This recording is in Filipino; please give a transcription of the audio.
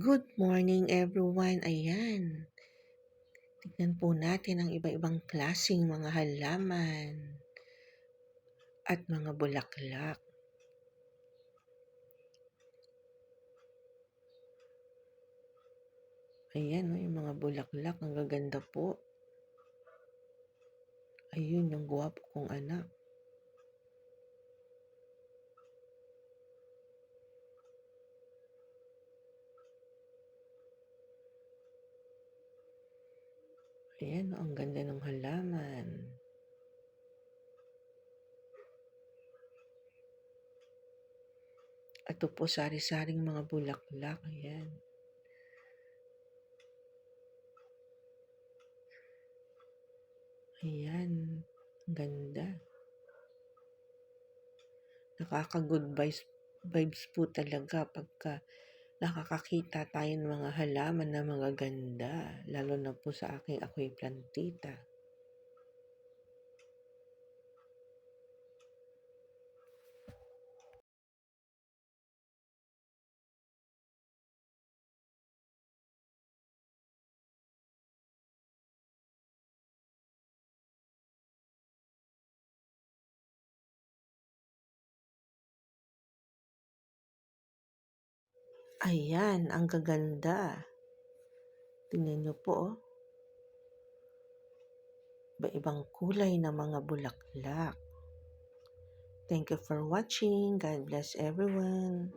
Good morning everyone. Ayan. Tignan po natin ang iba-ibang klaseng mga halaman at mga bulaklak. Ayan, no, yung mga bulaklak. Ang gaganda po. Ayun, yung gwapo kong anak. Ayan, no, ang ganda ng halaman. Ito po sari-saring mga bulaklak. Ayan. Ayan. Ganda. Nakaka-good vibes, vibes po talaga pagka nakakakita tayo ng mga halaman na mga ganda. Lalo na po sa aking ako'y plantita. Ayan, ang gaganda. Tingnan niyo po, oh. Iba-ibang kulay na mga bulaklak. Thank you for watching. God bless everyone.